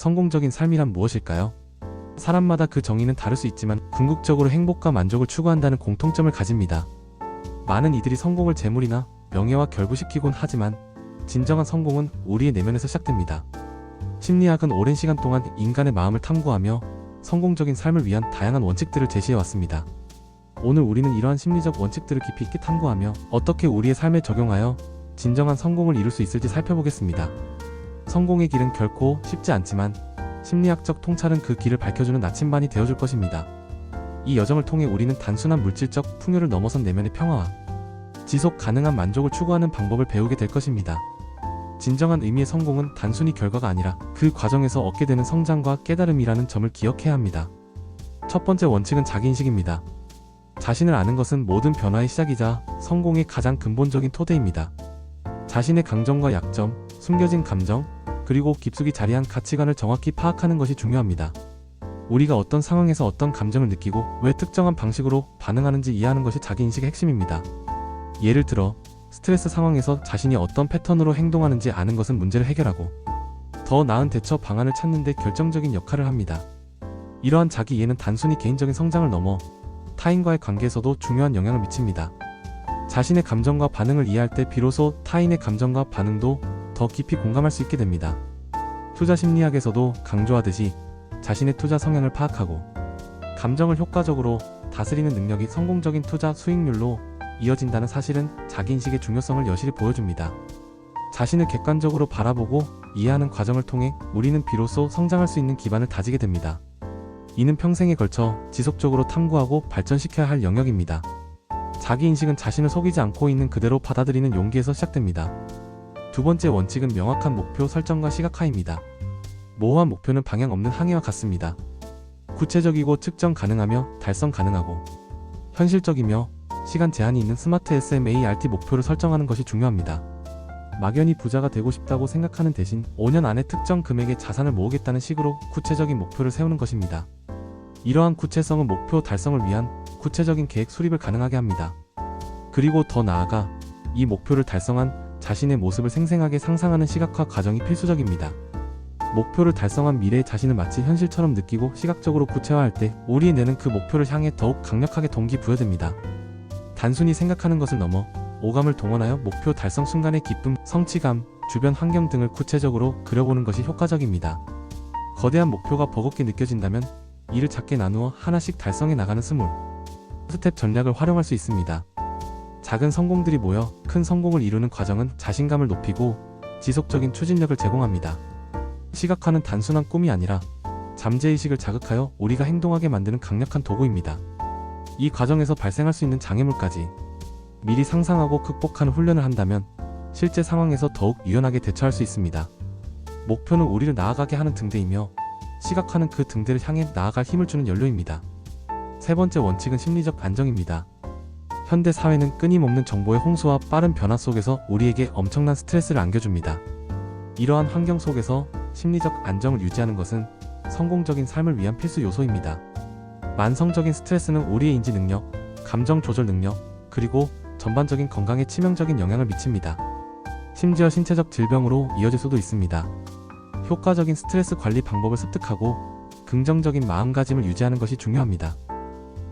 성공적인 삶이란 무엇일까요? 사람마다 그 정의는 다를 수 있지만 궁극적으로 행복과 만족을 추구한다는 공통점을 가집니다. 많은 이들이 성공을 재물이나 명예와 결부시키곤 하지만 진정한 성공은 우리의 내면에서 시작됩니다. 심리학은 오랜 시간 동안 인간의 마음을 탐구하며 성공적인 삶을 위한 다양한 원칙들을 제시해 왔습니다. 오늘 우리는 이러한 심리적 원칙들을 깊이 있게 탐구하며 어떻게 우리의 삶에 적용하여 진정한 성공을 이룰 수 있을지 살펴보겠습니다. 성공의 길은 결코 쉽지 않지만 심리학적 통찰은 그 길을 밝혀주는 나침반이 되어줄 것입니다. 이 여정을 통해 우리는 단순한 물질적 풍요를 넘어선 내면의 평화와 지속 가능한 만족을 추구하는 방법을 배우게 될 것입니다. 진정한 의미의 성공은 단순히 결과가 아니라 그 과정에서 얻게 되는 성장과 깨달음이라는 점을 기억해야 합니다. 첫 번째 원칙은 자기인식입니다. 자신을 아는 것은 모든 변화의 시작이자 성공의 가장 근본적인 토대입니다. 자신의 강점과 약점, 숨겨진 감정, 그리고 깊숙이 자리한 가치관을 정확히 파악하는 것이 중요합니다. 우리가 어떤 상황에서 어떤 감정을 느끼고 왜 특정한 방식으로 반응하는지 이해하는 것이 자기 인식의 핵심입니다. 예를 들어, 스트레스 상황에서 자신이 어떤 패턴으로 행동하는지 아는 것은 문제를 해결하고 더 나은 대처 방안을 찾는 데 결정적인 역할을 합니다. 이러한 자기 이해는 단순히 개인적인 성장을 넘어 타인과의 관계에서도 중요한 영향을 미칩니다. 자신의 감정과 반응을 이해할 때 비로소 타인의 감정과 반응도 더 깊이 공감할 수 있게 됩니다. 투자 심리학에서도 강조하듯이 자신의 투자 성향을 파악하고 감정을 효과적으로 다스리는 능력이 성공적인 투자 수익률로 이어진다는 사실은 자기인식의 중요성을 여실히 보여줍니다. 자신을 객관적으로 바라보고 이해하는 과정을 통해 우리는 비로소 성장할 수 있는 기반을 다지게 됩니다. 이는 평생에 걸쳐 지속적으로 탐구하고 발전시켜야 할 영역입니다. 자기인식은 자신을 속이지 않고 있는 그대로 받아들이는 용기에서 시작됩니다. 두 번째 원칙은 명확한 목표 설정과 시각화입니다. 모호한 목표는 방향 없는 항해와 같습니다. 구체적이고 측정 가능하며 달성 가능하고 현실적이며 시간 제한이 있는 스마트 SMART 목표를 설정하는 것이 중요합니다. 막연히 부자가 되고 싶다고 생각하는 대신 5년 안에 특정 금액의 자산을 모으겠다는 식으로 구체적인 목표를 세우는 것입니다. 이러한 구체성은 목표 달성을 위한 구체적인 계획 수립을 가능하게 합니다. 그리고 더 나아가 이 목표를 달성한 자신의 모습을 생생하게 상상하는 시각화 과정이 필수적입니다. 목표를 달성한 미래의 자신을 마치 현실처럼 느끼고 시각적으로 구체화할 때 우리의 뇌는 그 목표를 향해 더욱 강력하게 동기부여됩니다. 단순히 생각하는 것을 넘어 오감을 동원하여 목표 달성 순간의 기쁨, 성취감, 주변 환경 등을 구체적으로 그려보는 것이 효과적입니다. 거대한 목표가 버겁게 느껴진다면 이를 작게 나누어 하나씩 달성해 나가는 스몰 스텝 전략을 활용할 수 있습니다. 작은 성공들이 모여 큰 성공을 이루는 과정은 자신감을 높이고 지속적인 추진력을 제공합니다. 시각화는 단순한 꿈이 아니라 잠재의식을 자극하여 우리가 행동하게 만드는 강력한 도구입니다. 이 과정에서 발생할 수 있는 장애물까지 미리 상상하고 극복하는 훈련을 한다면 실제 상황에서 더욱 유연하게 대처할 수 있습니다. 목표는 우리를 나아가게 하는 등대이며 시각화는 그 등대를 향해 나아갈 힘을 주는 연료입니다. 세 번째 원칙은 심리적 안정입니다. 현대 사회는 끊임없는 정보의 홍수와 빠른 변화 속에서 우리에게 엄청난 스트레스를 안겨줍니다. 이러한 환경 속에서 심리적 안정을 유지하는 것은 성공적인 삶을 위한 필수 요소입니다. 만성적인 스트레스는 우리의 인지 능력, 감정 조절 능력, 그리고 전반적인 건강에 치명적인 영향을 미칩니다. 심지어 신체적 질병으로 이어질 수도 있습니다. 효과적인 스트레스 관리 방법을 습득하고 긍정적인 마음가짐을 유지하는 것이 중요합니다.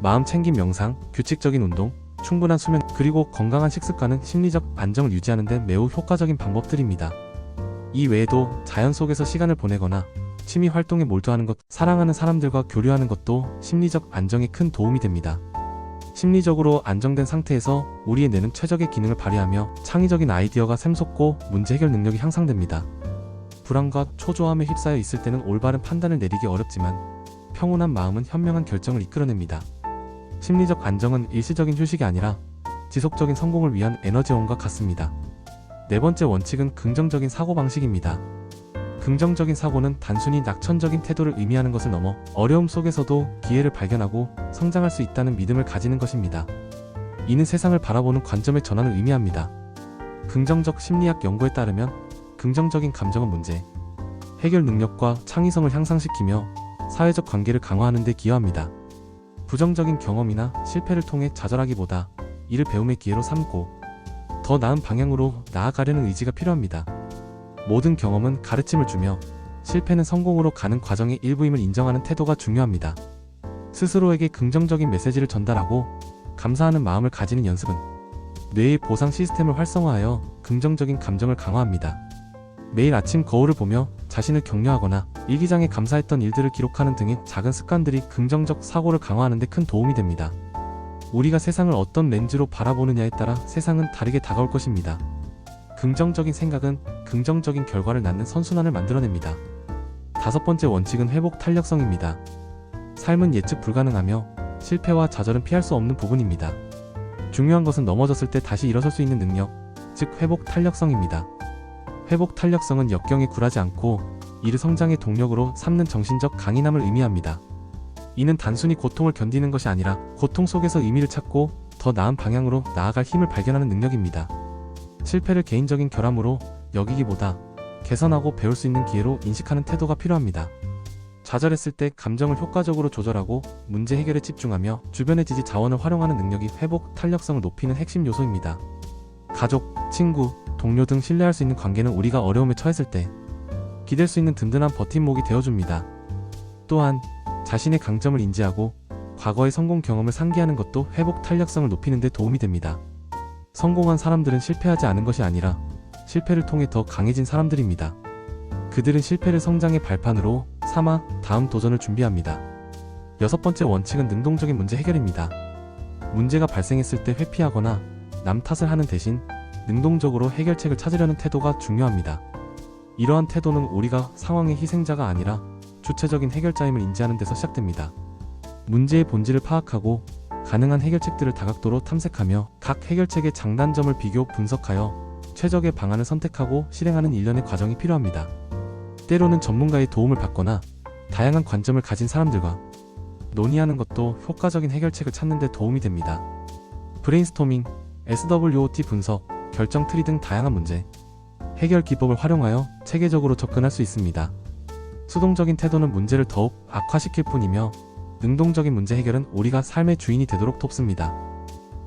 마음 챙김 명상, 규칙적인 운동, 충분한 수면, 그리고 건강한 식습관은 심리적 안정을 유지하는 데 매우 효과적인 방법들입니다. 이 외에도 자연 속에서 시간을 보내거나 취미 활동에 몰두하는 것, 사랑하는 사람들과 교류하는 것도 심리적 안정에 큰 도움이 됩니다. 심리적으로 안정된 상태에서 우리의 뇌는 최적의 기능을 발휘하며 창의적인 아이디어가 샘솟고 문제 해결 능력이 향상됩니다. 불안과 초조함에 휩싸여 있을 때는 올바른 판단을 내리기 어렵지만 평온한 마음은 현명한 결정을 이끌어냅니다. 심리적 안정은 일시적인 휴식이 아니라 지속적인 성공을 위한 에너지원과 같습니다. 네 번째 원칙은 긍정적인 사고방식입니다. 긍정적인 사고는 단순히 낙천적인 태도를 의미하는 것을 넘어 어려움 속에서도 기회를 발견하고 성장할 수 있다는 믿음을 가지는 것입니다. 이는 세상을 바라보는 관점의 전환을 의미합니다. 긍정적 심리학 연구에 따르면 긍정적인 감정은 문제, 해결 능력과 창의성을 향상시키며 사회적 관계를 강화하는 데 기여합니다. 부정적인 경험이나 실패를 통해 좌절하기보다 이를 배움의 기회로 삼고 더 나은 방향으로 나아가려는 의지가 필요합니다. 모든 경험은 가르침을 주며 실패는 성공으로 가는 과정의 일부임을 인정하는 태도가 중요합니다. 스스로에게 긍정적인 메시지를 전달하고 감사하는 마음을 가지는 연습은 뇌의 보상 시스템을 활성화하여 긍정적인 감정을 강화합니다. 매일 아침 거울을 보며 자신을 격려하거나 일기장에 감사했던 일들을 기록하는 등의 작은 습관들이 긍정적 사고를 강화하는 데 큰 도움이 됩니다. 우리가 세상을 어떤 렌즈로 바라보느냐에 따라 세상은 다르게 다가올 것입니다. 긍정적인 생각은 긍정적인 결과를 낳는 선순환을 만들어냅니다. 다섯 번째 원칙은 회복 탄력성입니다. 삶은 예측 불가능하며 실패와 좌절은 피할 수 없는 부분입니다. 중요한 것은 넘어졌을 때 다시 일어설 수 있는 능력, 즉 회복 탄력성입니다. 회복 탄력성은 역경에 굴하지 않고 이를 성장의 동력으로 삼는 정신적 강인함을 의미합니다. 이는 단순히 고통을 견디는 것이 아니라 고통 속에서 의미를 찾고 더 나은 방향으로 나아갈 힘을 발견하는 능력입니다. 실패를 개인적인 결함으로 여기기보다 개선하고 배울 수 있는 기회로 인식하는 태도가 필요합니다. 좌절했을 때 감정을 효과적으로 조절하고 문제 해결에 집중하며 주변의 지지 자원을 활용하는 능력이 회복 탄력성을 높이는 핵심 요소입니다. 가족, 친구, 동료 등 신뢰할 수 있는 관계는 우리가 어려움에 처했을 때 기댈 수 있는 든든한 버팀목이 되어줍니다. 또한 자신의 강점을 인지하고 과거의 성공 경험을 상기하는 것도 회복 탄력성을 높이는 데 도움이 됩니다. 성공한 사람들은 실패하지 않은 것이 아니라 실패를 통해 더 강해진 사람들입니다. 그들은 실패를 성장의 발판으로 삼아 다음 도전을 준비합니다. 여섯 번째 원칙은 능동적인 문제 해결입니다. 문제가 발생했을 때 회피하거나 남 탓을 하는 대신 능동적으로 해결책을 찾으려는 태도가 중요합니다. 이러한 태도는 우리가 상황의 희생자가 아니라 주체적인 해결자임을 인지하는 데서 시작됩니다. 문제의 본질을 파악하고 가능한 해결책들을 다각도로 탐색하며 각 해결책의 장단점을 비교 분석하여 최적의 방안을 선택하고 실행하는 일련의 과정이 필요합니다. 때로는 전문가의 도움을 받거나 다양한 관점을 가진 사람들과 논의하는 것도 효과적인 해결책을 찾는 데 도움이 됩니다. 브레인스토밍, SWOT 분석, 결정 트리 등 다양한 문제, 해결 기법을 활용하여 체계적으로 접근할 수 있습니다. 수동적인 태도는 문제를 더욱 악화시킬 뿐이며 능동적인 문제 해결은 우리가 삶의 주인이 되도록 돕습니다.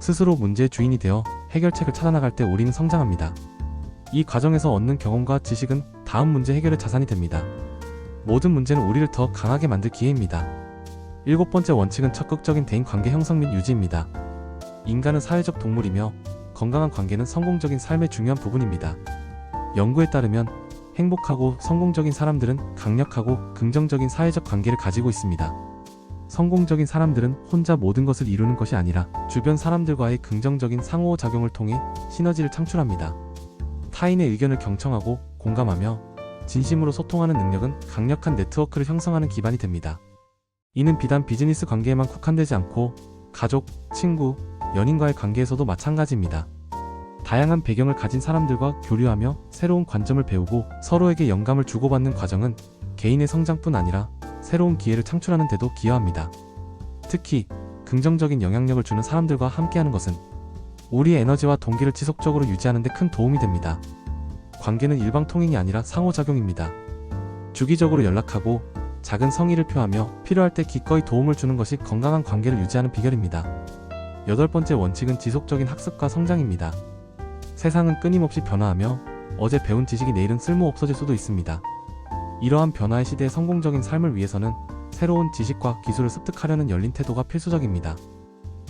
스스로 문제의 주인이 되어 해결책을 찾아나갈 때 우리는 성장합니다. 이 과정에서 얻는 경험과 지식은 다음 문제 해결의 자산이 됩니다. 모든 문제는 우리를 더 강하게 만들 기회입니다. 일곱 번째 원칙은 적극적인 대인 관계 형성 및 유지입니다. 인간은 사회적 동물이며 건강한 관계는 성공적인 삶의 중요한 부분입니다. 연구에 따르면 행복하고 성공적인 사람들은 강력하고 긍정적인 사회적 관계를 가지고 있습니다. 성공적인 사람들은 혼자 모든 것을 이루는 것이 아니라 주변 사람들과의 긍정적인 상호작용을 통해 시너지를 창출합니다. 타인의 의견을 경청하고 공감하며 진심으로 소통하는 능력은 강력한 네트워크를 형성하는 기반이 됩니다. 이는 비단 비즈니스 관계에만 국한되지 않고 가족, 친구, 연인과의 관계에서도 마찬가지입니다. 다양한 배경을 가진 사람들과 교류하며 새로운 관점을 배우고 서로에게 영감을 주고받는 과정은 개인의 성장뿐 아니라 새로운 기회를 창출하는 데도 기여합니다. 특히 긍정적인 영향력을 주는 사람들과 함께하는 것은 우리의 에너지와 동기를 지속적으로 유지하는 데 큰 도움이 됩니다. 관계는 일방통행이 아니라 상호작용입니다. 주기적으로 연락하고 작은 성의를 표하며 필요할 때 기꺼이 도움을 주는 것이 건강한 관계를 유지하는 비결입니다. 여덟 번째 원칙은 지속적인 학습과 성장입니다. 세상은 끊임없이 변화하며 어제 배운 지식이 내일은 쓸모 없어질 수도 있습니다. 이러한 변화의 시대의 성공적인 삶을 위해서는 새로운 지식과 기술을 습득하려는 열린 태도가 필수적입니다.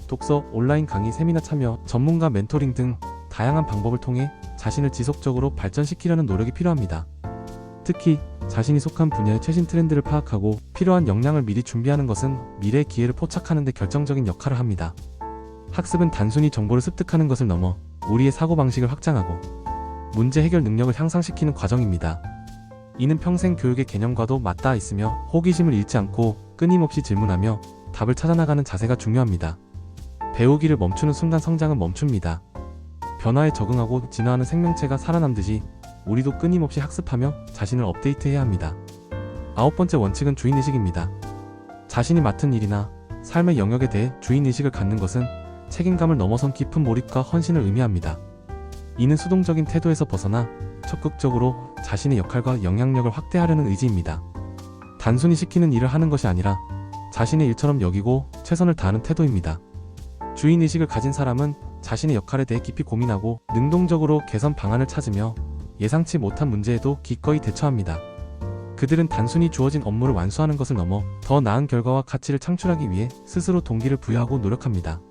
독서, 온라인 강의, 세미나 참여, 전문가 멘토링 등 다양한 방법을 통해 자신을 지속적으로 발전시키려는 노력이 필요합니다. 특히 자신이 속한 분야의 최신 트렌드를 파악하고 필요한 역량을 미리 준비하는 것은 미래의 기회를 포착하는 데 결정적인 역할을 합니다. 학습은 단순히 정보를 습득하는 것을 넘어 우리의 사고방식을 확장하고 문제 해결 능력을 향상시키는 과정입니다. 이는 평생 교육의 개념과도 맞닿아 있으며 호기심을 잃지 않고 끊임없이 질문하며 답을 찾아나가는 자세가 중요합니다. 배우기를 멈추는 순간 성장은 멈춥니다. 변화에 적응하고 진화하는 생명체가 살아남듯이 우리도 끊임없이 학습하며 자신을 업데이트해야 합니다. 아홉 번째 원칙은 주인의식입니다. 자신이 맡은 일이나 삶의 영역에 대해 주인의식을 갖는 것은 책임감을 넘어선 깊은 몰입과 헌신을 의미합니다. 이는 수동적인 태도에서 벗어나 적극적으로 자신의 역할과 영향력을 확대하려는 의지입니다. 단순히 시키는 일을 하는 것이 아니라 자신의 일처럼 여기고 최선을 다하는 태도입니다. 주인의식을 가진 사람은 자신의 역할에 대해 깊이 고민하고 능동적으로 개선 방안을 찾으며 예상치 못한 문제에도 기꺼이 대처합니다. 그들은 단순히 주어진 업무를 완수하는 것을 넘어 더 나은 결과와 가치를 창출하기 위해 스스로 동기를 부여하고 노력합니다.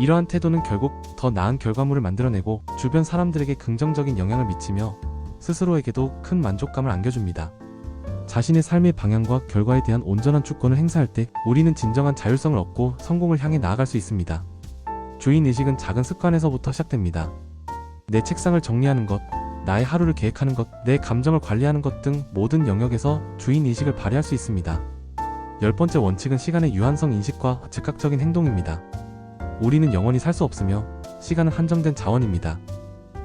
이러한 태도는 결국 더 나은 결과물을 만들어내고 주변 사람들에게 긍정적인 영향을 미치며 스스로에게도 큰 만족감을 안겨줍니다. 자신의 삶의 방향과 결과에 대한 온전한 주권을 행사할 때 우리는 진정한 자율성을 얻고 성공을 향해 나아갈 수 있습니다. 주인의식은 작은 습관에서부터 시작됩니다. 내 책상을 정리하는 것, 나의 하루를 계획하는 것, 내 감정을 관리하는 것 등 모든 영역에서 주인의식을 발휘할 수 있습니다. 열 번째 원칙은 시간의 유한성 인식과 즉각적인 행동입니다. 우리는 영원히 살 수 없으며 시간은 한정된 자원입니다.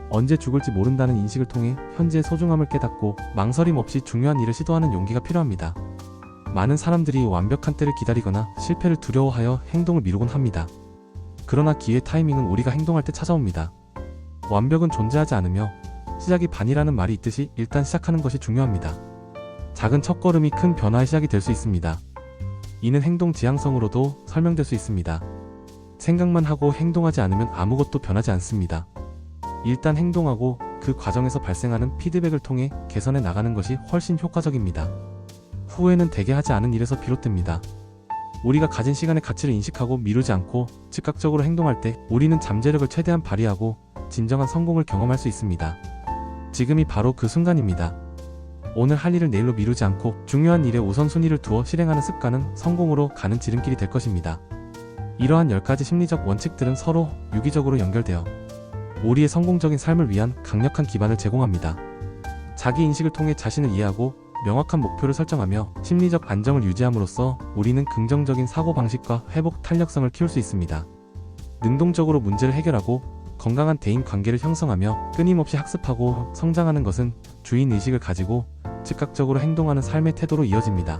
언제 죽을지 모른다는 인식을 통해 현재의 소중함을 깨닫고 망설임 없이 중요한 일을 시도하는 용기가 필요합니다. 많은 사람들이 완벽한 때를 기다리거나 실패를 두려워하여 행동을 미루곤 합니다. 그러나 기회 타이밍은 우리가 행동할 때 찾아옵니다. 완벽은 존재하지 않으며 시작이 반이라는 말이 있듯이 일단 시작하는 것이 중요합니다. 작은 첫걸음이 큰 변화의 시작이 될 수 있습니다. 이는 행동 지향성으로도 설명될 수 있습니다. 생각만 하고 행동하지 않으면 아무것도 변하지 않습니다. 일단 행동하고 그 과정에서 발생하는 피드백을 통해 개선해 나가는 것이 훨씬 효과적입니다. 후회는 대개 하지 않은 일에서 비롯됩니다. 우리가 가진 시간의 가치를 인식하고 미루지 않고 즉각적으로 행동할 때 우리는 잠재력을 최대한 발휘하고 진정한 성공을 경험할 수 있습니다. 지금이 바로 그 순간입니다. 오늘 할 일을 내일로 미루지 않고 중요한 일에 우선순위를 두어 실행하는 습관은 성공으로 가는 지름길이 될 것입니다. 이러한 10가지 심리적 원칙들은 서로 유기적으로 연결되어 우리의 성공적인 삶을 위한 강력한 기반을 제공합니다. 자기 인식을 통해 자신을 이해하고 명확한 목표를 설정하며 심리적 안정을 유지함으로써 우리는 긍정적인 사고방식과 회복 탄력성을 키울 수 있습니다. 능동적으로 문제를 해결하고 건강한 대인 관계를 형성하며 끊임없이 학습하고 성장하는 것은 주인 의식을 가지고 즉각적으로 행동하는 삶의 태도로 이어집니다.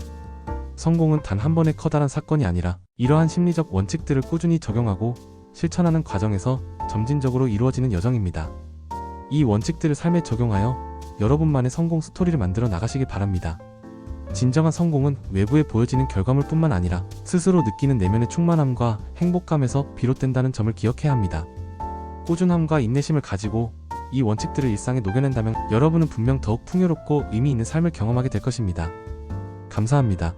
성공은 단 한 번의 커다란 사건이 아니라 이러한 심리적 원칙들을 꾸준히 적용하고 실천하는 과정에서 점진적으로 이루어지는 여정입니다. 이 원칙들을 삶에 적용하여 여러분만의 성공 스토리를 만들어 나가시길 바랍니다. 진정한 성공은 외부에 보여지는 결과물 뿐만 아니라 스스로 느끼는 내면의 충만함과 행복감에서 비롯된다는 점을 기억해야 합니다. 꾸준함과 인내심을 가지고 이 원칙들을 일상에 녹여낸다면 여러분은 분명 더욱 풍요롭고 의미 있는 삶을 경험하게 될 것입니다. 감사합니다.